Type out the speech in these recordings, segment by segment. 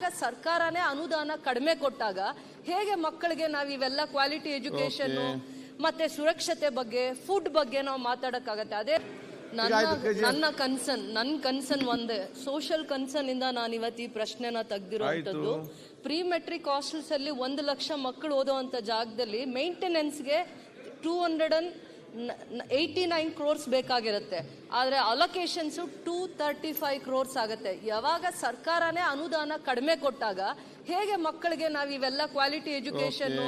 ಸರ್ಕಾರನೇ ಅನುದಾನ ಕಡಿಮೆ ಕೊಟ್ಟಾಗ ಹೇಗೆ ಮಕ್ಕಳಿಗೆ ನಾವು ಇವೆಲ್ಲ ಕ್ವಾಲಿಟಿ ಎಜುಕೇಶನ್ ಮತ್ತೆ ಸುರಕ್ಷತೆ ಬಗ್ಗೆ ಫುಡ್ ಬಗ್ಗೆ ನಾವು ಮಾತಾಡಕ್ಕಾಗತ್ತೆ? ಅದೇ ನನ್ನ ನನ್ನ ಕನ್ಸರ್ನ್ ನನ್ನ ಕನ್ಸರ್ನ್ ಒಂದೇ. ಸೋಷಿಯಲ್ ಕನ್ಸರ್ನ್ ಇಂದ ನಾನು ಇವತ್ತು ಈ ಪ್ರಶ್ನೆನ ತೆಗ್ದಿರುವಂತದ್ದು ಪ್ರೀ ಮೆಟ್ರಿಕ್ ಹಾಸ್ಟೆಲ್ಸ್ ಅಲ್ಲಿ ಒಂದು ಲಕ್ಷ ಮಕ್ಕಳು ಓದುವಂತ ಜಾಗದಲ್ಲಿ ಮೇಂಟೆನೆನ್ಸ್ಗೆ two hundred and eighty nine crores ಬೇಕಾಗಿರುತ್ತೆ. ಆದರೆ allocations two thirty five crores ಆಗುತ್ತೆ. ಯಾವಾಗ ಸರ್ಕಾರನೇ ಅನುದಾನ ಕಡಿಮೆ ಕೊಟ್ಟಾಗ ಹೇಗೆ ಮಕ್ಕಳಿಗೆ ನಾವು ಇವೆಲ್ಲ ಕ್ವಾಲಿಟಿ ಎಜುಕೇಶನ್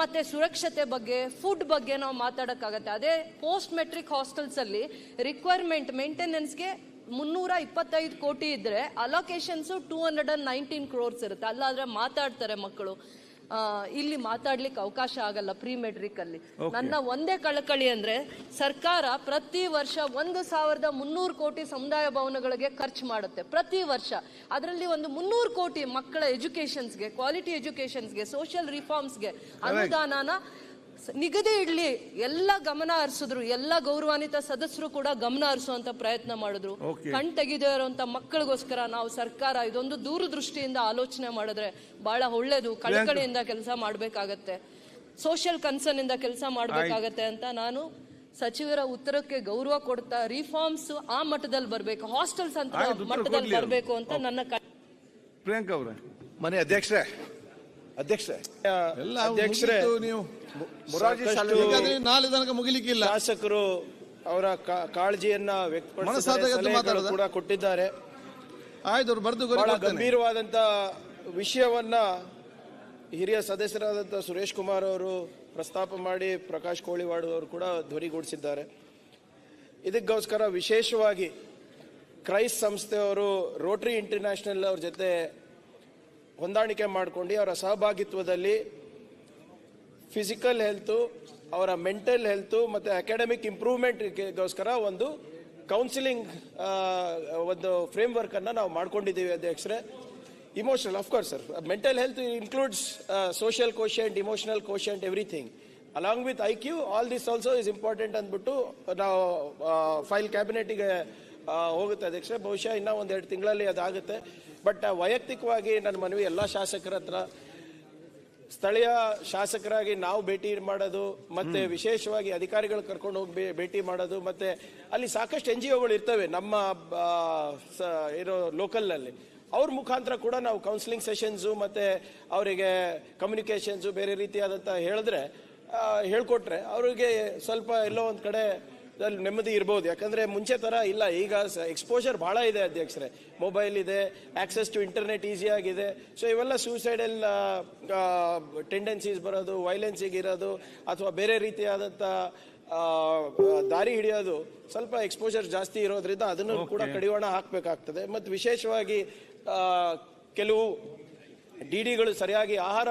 ಮತ್ತೆ ಸುರಕ್ಷತೆ ಬಗ್ಗೆ ಫುಡ್ ಬಗ್ಗೆ ನಾವು ಮಾತಾಡೋಕ್ಕಾಗತ್ತೆ. ಅದೇ ಪೋಸ್ಟ್ ಮೆಟ್ರಿಕ್ ಹಾಸ್ಟೆಲ್ಸ್ ಅಲ್ಲಿ ರಿಕ್ವೈರ್ಮೆಂಟ್ ಮೇಂಟೆನೆನ್ಸ್ಗೆ ಮುನ್ನೂರ ಇಪ್ಪತ್ತೈದು ಕೋಟಿ ಇದ್ರೆ allocations two hundred and nineteen crores ಇರುತ್ತೆ. ಅಲ್ಲಾದ್ರೆ ಮಾತಾಡ್ತಾರೆ ಮಕ್ಕಳು. ಇಲ್ಲಿ ಮಾತಾಡ್ಲಿಕ್ಕೆ ಅವಕಾಶ ಆಗಲ್ಲ ಪ್ರೀ ಮೆಟ್ರಿಕ್ ಅಲ್ಲಿ. ನನ್ನ ಒಂದೇ ಕಳಕಳಿ ಅಂದ್ರೆ ಸರ್ಕಾರ ಪ್ರತಿ ವರ್ಷ ಒಂದು ಸಾವಿರದ ಮುನ್ನೂರು ಕೋಟಿ ಸಮುದಾಯ ಭವನಗಳಿಗೆ ಖರ್ಚು ಮಾಡುತ್ತೆ ಪ್ರತಿ ವರ್ಷ. ಅದರಲ್ಲಿ ಒಂದು ಮುನ್ನೂರು ಕೋಟಿ ಮಕ್ಕಳ ಎಜುಕೇಶನ್ಸ್ಗೆ ಕ್ವಾಲಿಟಿ ಎಜುಕೇಶನ್ಸ್ಗೆ ಸೋಷಿಯಲ್ ರಿಫಾರ್ಮ್ಸ್ಗೆ ಅನುದಾನನ ನಿಗದಿ ಇಡ್ಲಿ ಎಲ್ಲ ಗಮನ ಹರಿಸಿದ್ರು ಎಲ್ಲ ಗೌರವಾನ್ವಿತ ಸದಸ್ಯರು ಕೂಡ ಗಮನ ಹರಿಸುವಂತ ಪ್ರಯತ್ನ ಮಾಡಿದ್ರು. ಕಣ್ ತೆಗೆದೇ ಇರುವಂತ ಮಕ್ಕಳಿಗೋಸ್ಕರ ನಾವು ಸರ್ಕಾರ ಇದೊಂದು ದೂರದೃಷ್ಟಿಯಿಂದ ಆಲೋಚನೆ ಮಾಡಿದ್ರೆ ಬಹಳ ಒಳ್ಳೇದು. ಕಳಕಳಿಯಿಂದ ಕೆಲಸ ಮಾಡ್ಬೇಕಾಗತ್ತೆ. ಸೋಷಿಯಲ್ ಕನ್ಸರ್ನ್ ಇಂದ ಕೆಲಸ ಮಾಡ್ಬೇಕಾಗತ್ತೆ ಅಂತ ನಾನು ಸಚಿವರ ಉತ್ತರಕ್ಕೆ ಗೌರವ ಕೊಡ್ತಾ ರಿಫಾರ್ಮ್ಸ್ ಆ ಮಟ್ಟದಲ್ಲಿ ಬರಬೇಕು ಹಾಸ್ಟೆಲ್ಸ್ ಅಂತ ಮಟ್ಟದಲ್ಲಿ ಬರಬೇಕು ಅಂತ ನನ್ನ ಪ್ರಿಯಾಂಕಾ ಅವರೇ. ಮನೆ ಅಧ್ಯಕ್ಷರೇ ಅಧ್ಯಕ್ಷರೇ ಎಲ್ಲ ಅಧ್ಯಕ್ಷರೇ, ನೀವು ಮುರಾರ್ಜಿ ನಾಳೆ ತನಕ ಮುಗಿಲಿಕ್ಕಿಲ್ಲ ಶಾಸಕರು ಅವರ ಕಾ- ಕಾಳಜಿಯನ್ನ ವ್ಯಕ್ತಪಡಿಸಿದ್ದಾರೆ ಮನಸ್ಸಾದಾಗ ಎದ್ದು ಸಲಹೆಗಳು ಮಾತಾಡೋದಾ? ಕೂಡ ಕೊಟ್ಟಿದ್ದಾರೆ ಆಯ್ತು ಅವ್ರು ಬರ್ದು ಬಹಳ. ಗಂಭೀರವಾದಂತ ವಿಷಯವನ್ನ ಹಿರಿಯ ಸದಸ್ಯರಾದಂಥ ಸುರೇಶ್ ಕುಮಾರ್ ಅವರು ಪ್ರಸ್ತಾಪ ಮಾಡಿ ಪ್ರಕಾಶ್ ಕೋಳಿವಾಡ್ ಅವರು ಕೂಡ ಧ್ವನಿಗೂಡಿಸಿದ್ದಾರೆ ಇದಕ್ಕೋಸ್ಕರ ವಿಶೇಷವಾಗಿ ಕ್ರೈಸ್ಟ್ ಸಂಸ್ಥೆಯವರು ರೋಟರಿ ಇಂಟರ್ನ್ಯಾಷನಲ್ ಅವ್ರ ಜೊತೆ ಹೊಂದಾಣಿಕೆ ಮಾಡ್ಕೊಂಡು ಅವರ ಸಹಭಾಗಿತ್ವದಲ್ಲಿ ಫಿಸಿಕಲ್ ಹೆಲ್ತು ಅವರ ಮೆಂಟಲ್ ಹೆಲ್ತು ಮತ್ತು ಅಕಾಡೆಮಿಕ್ ಇಂಪ್ರೂವ್ಮೆಂಟ್ಗೋಸ್ಕರ ಒಂದು ಕೌನ್ಸಿಲಿಂಗ್ ಒಂದು ಫ್ರೇಮ್ ವರ್ಕನ್ನು ನಾವು ಮಾಡ್ಕೊಂಡಿದ್ದೀವಿ ಅಧ್ಯಕ್ಷರೇ. Emotional of course sir mental health includes social quotient emotional quotient everything along with I Q all this also is important ಅಂದ್ಬಿಟ್ಟು ನಾವು ಫೈಲ್ ಕ್ಯಾಬಿನೆಟಿಗೆ ಹೋಗುತ್ತೆ ಅಧ್ಯಕ್ಷ ಬಹುಶಃ ಇನ್ನೂ ಒಂದೆರಡು ತಿಂಗಳಲ್ಲಿ ಅದಾಗುತ್ತೆ. ಬಟ್ ವೈಯಕ್ತಿಕವಾಗಿ ನನ್ನ ಮನವಿ ಎಲ್ಲ ಶಾಸಕರ ಹತ್ರ. ಸ್ಥಳೀಯ ಶಾಸಕರಾಗಿ ನಾವು ಭೇಟಿ ಮಾಡೋದು ಮತ್ತೆ ವಿಶೇಷವಾಗಿ ಅಧಿಕಾರಿಗಳು ಕರ್ಕೊಂಡು ಹೋಗಿ ಭೇಟಿ ಮಾಡೋದು ಮತ್ತೆ ಅಲ್ಲಿ ಸಾಕಷ್ಟು ಎನ್ ಜಿ ಒಗಳು ಇರ್ತವೆ ನಮ್ಮ ಇರೋ ಲೋಕಲ್ನಲ್ಲಿ. ಅವ್ರ ಮುಖಾಂತರ ಕೂಡ ನಾವು ಕೌನ್ಸಿಲಿಂಗ್ ಸೆಷನ್ಸು ಮತ್ತೆ ಅವರಿಗೆ ಕಮ್ಯುನಿಕೇಷನ್ಸು ಬೇರೆ ರೀತಿಯಾದಂಥ ಹೇಳಿದ್ರೆ ಹೇಳ್ಕೊಟ್ರೆ ಅವರಿಗೆ ಸ್ವಲ್ಪ ಎಲ್ಲೋ ಒಂದು ಕಡೆ ಅಲ್ಲಿ ನೆಮ್ಮದಿ ಇರ್ಬೋದು. ಯಾಕಂದ್ರೆ ಮುಂಚೆ ತರ ಇಲ್ಲ. ಈಗ ಎಕ್ಸ್ಪೋಜರ್ ಬಹಳ ಇದೆ ಅಧ್ಯಕ್ಷರೇ. ಮೊಬೈಲ್ ಇದೆ ಆಕ್ಸೆಸ್ ಟು ಇಂಟರ್ನೆಟ್ ಈಸಿ ಆಗಿದೆ. ಸೊ ಇವೆಲ್ಲ ಸೂಸೈಡಲ್ ಟೆಂಡೆನ್ಸೀಸ್ ಬರೋದು ವೈಲೆನ್ಸಿಗೆ ಇರೋದು ಅಥವಾ ಬೇರೆ ರೀತಿಯಾದಂಥ ದಾರಿ ಹಿಡಿಯೋದು ಸ್ವಲ್ಪ ಎಕ್ಸ್ಪೋಜರ್ ಜಾಸ್ತಿ ಇರೋದ್ರಿಂದ ಅದನ್ನು ಕೂಡ ಕಡಿವಾಣ ಹಾಕಬೇಕಾಗ್ತದೆ. ಮತ್ತು ವಿಶೇಷವಾಗಿ ಕೆಲವು ಡಿ ಡಿಗಳು ಸರಿಯಾಗಿ ಆಹಾರ